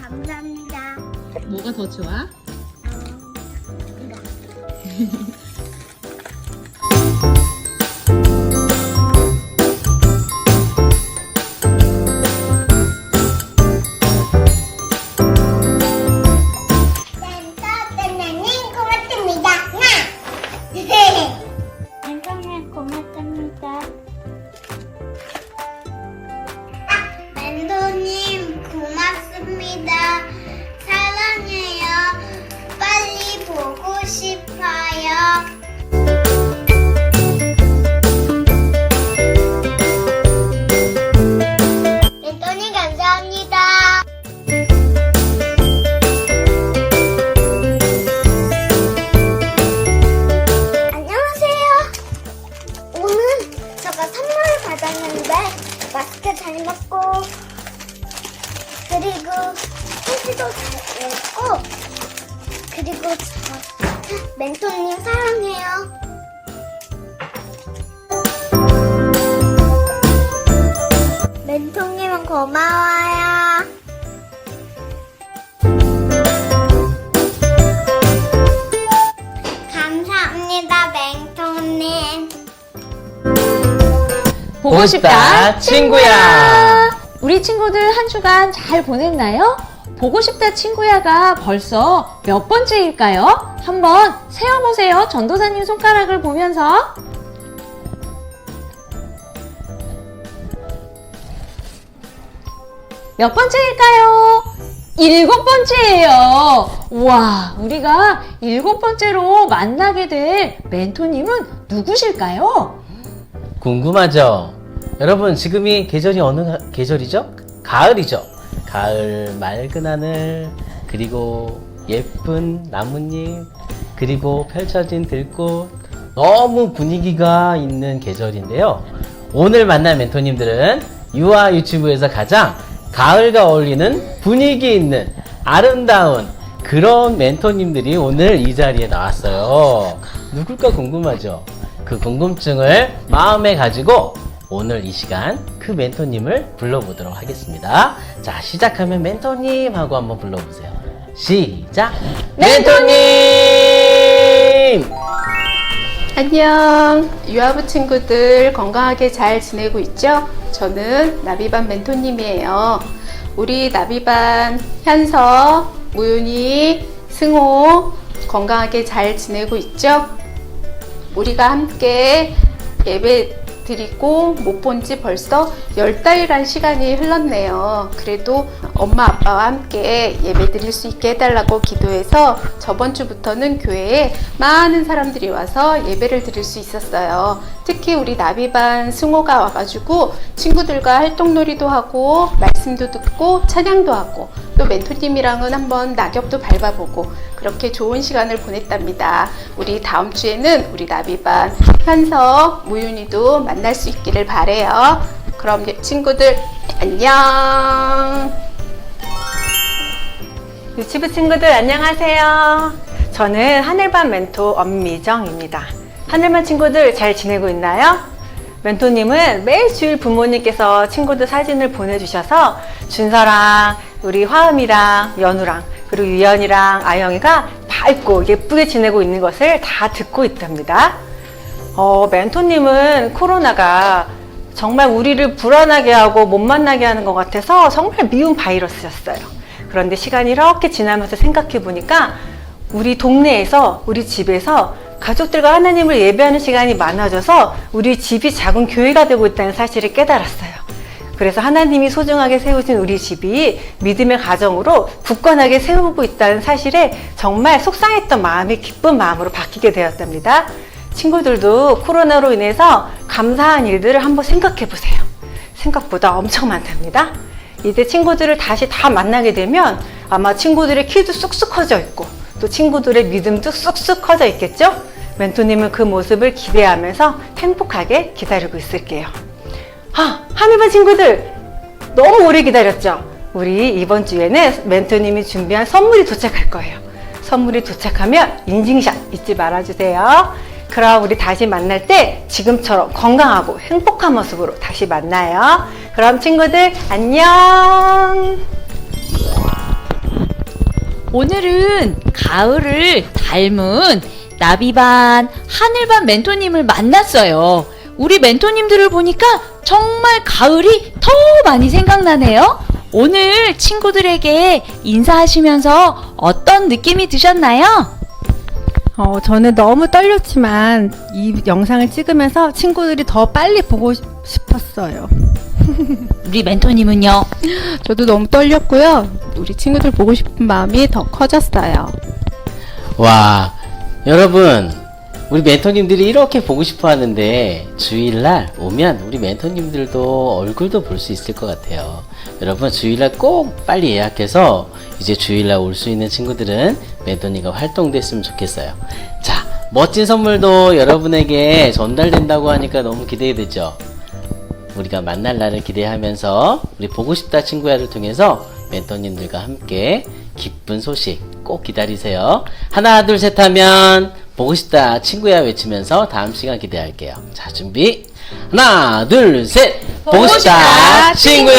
감사합니다. 뭐가 더 좋아? 이거. 받았는데 마스크 잘 먹고. 그리고 편지도 잘 읽고. 그리고 저 멘토님 사랑해요. 멘토님은 고마워 보고 싶다, 친구야. 우리 친구들 한 주간 잘 보냈나요? 보고 싶다 친구야가 벌써 몇 번째일까요? 한번 세어보세요. 전도사님 손가락을 보면서. 몇 번째일까요? 일곱 번째예요. 와, 우리가 일곱 번째로 만나게 될 멘토님은 누구실까요? 궁금하죠? 여러분 지금이 계절이 어느 가- 계절이죠? 가을이죠. 가을 맑은 하늘 그리고 예쁜 나뭇잎 그리고 펼쳐진 들꽃 너무 분위기가 있는 계절인데요. 오늘 만날 멘토님들은 유아 유튜브에서 가장 가을과 어울리는 분위기 있는 아름다운 그런 멘토님들이 오늘 이 자리에 나왔어요. 누굴까 궁금하죠? 그 궁금증을 마음에 가지고 오늘 이 시간 그 멘토님을 불러보도록 하겠습니다. 자, 시작하면 멘토님 하고 한번 불러보세요. 시작! 멘토님! 안녕. 유아부 친구들 건강하게 잘 지내고 있죠? 저는 나비반 멘토님이에요. 우리 나비반 현서, 무윤이, 승호 건강하게 잘 지내고 있죠? 우리가 함께 예배 드리고 못 본 지 벌써 열 달이란 시간이 흘렀네요. 그래도 엄마 아빠와 함께 예배 드릴 수 있게 해달라고 기도해서 저번 주부터는 교회에 많은 사람들이 와서 예배를 드릴 수 있었어요. 특히 우리 나비반 승호가 와가지고 친구들과 활동놀이도 하고 말씀도 듣고 찬양도 하고 또 멘토님이랑은 한번 낙엽도 밟아보고 그렇게 좋은 시간을 보냈답니다. 우리 다음 주에는 우리 나비반 현서, 무윤이도 만날 수 있기를 바래요. 그럼 친구들 안녕. 유치부 친구들 안녕하세요. 저는 하늘반 멘토 엄미정입니다. 하늘반 친구들 잘 지내고 있나요? 멘토님은 매일 주일 부모님께서 친구들 사진을 보내주셔서 준서랑 우리 화음이랑 연우랑 그리고 유연이랑 아영이가 밝고 예쁘게 지내고 있는 것을 다 듣고 있답니다. 어, 멘토님은 코로나가 정말 우리를 불안하게 하고 못 만나게 하는 것 같아서 정말 미운 바이러스였어요. 그런데 시간이 이렇게 지나면서 생각해 보니까 우리 동네에서, 우리 집에서 가족들과 하나님을 예배하는 시간이 많아져서 우리 집이 작은 교회가 되고 있다는 사실을 깨달았어요. 그래서 하나님이 소중하게 세우신 우리 집이 믿음의 가정으로 굳건하게 세우고 있다는 사실에 정말 속상했던 마음이 기쁜 마음으로 바뀌게 되었답니다. 친구들도 코로나로 인해서 감사한 일들을 한번 생각해 보세요. 생각보다 엄청 많답니다. 이제 친구들을 다시 다 만나게 되면 아마 친구들의 키도 쑥쑥 커져 있고 또 친구들의 믿음도 쑥쑥 커져 있겠죠? 멘토님은 그 모습을 기대하면서 행복하게 기다리고 있을게요. 아, 하늘반 친구들 너무 오래 기다렸죠? 우리 이번 주에는 멘토님이 준비한 선물이 도착할 거예요. 선물이 도착하면 인증샷 잊지 말아주세요. 그럼 우리 다시 만날 때 지금처럼 건강하고 행복한 모습으로 다시 만나요. 그럼 친구들 안녕! 오늘은 가을을 닮은 나비반, 하늘반 멘토님을 만났어요. 우리 멘토님들을 보니까 정말 가을이 더 많이 생각나네요. 오늘 친구들에게 인사하시면서 어떤 느낌이 드셨나요? 어, 저는 너무 떨렸지만 이 영상을 찍으면서 친구들이 더 빨리 보고 싶- 싶었어요. 우리 멘토님은요? 저도 너무 떨렸고요. 우리 친구들 보고 싶은 마음이 더 커졌어요. 와, 여러분, 우리 멘토님들이 이렇게 보고 싶어 하는데, 주일날 오면 우리 멘토님들도 얼굴도 볼 수 있을 것 같아요. 여러분, 주일날 꼭 빨리 예약해서, 이제 주일날 올 수 있는 친구들은 멘토님과 활동됐으면 좋겠어요. 자, 멋진 선물도 여러분에게 전달된다고 하니까 너무 기대되죠? 우리가 만날 날을 기대하면서 우리 보고 싶다 친구야를 통해서 멘토님들과 함께 기쁜 소식 꼭 기다리세요. 하나 둘 셋 하면 보고 싶다 친구야 외치면서 다음 시간 기대할게요. 자 준비 하나 둘 셋 보고 싶다 친구야.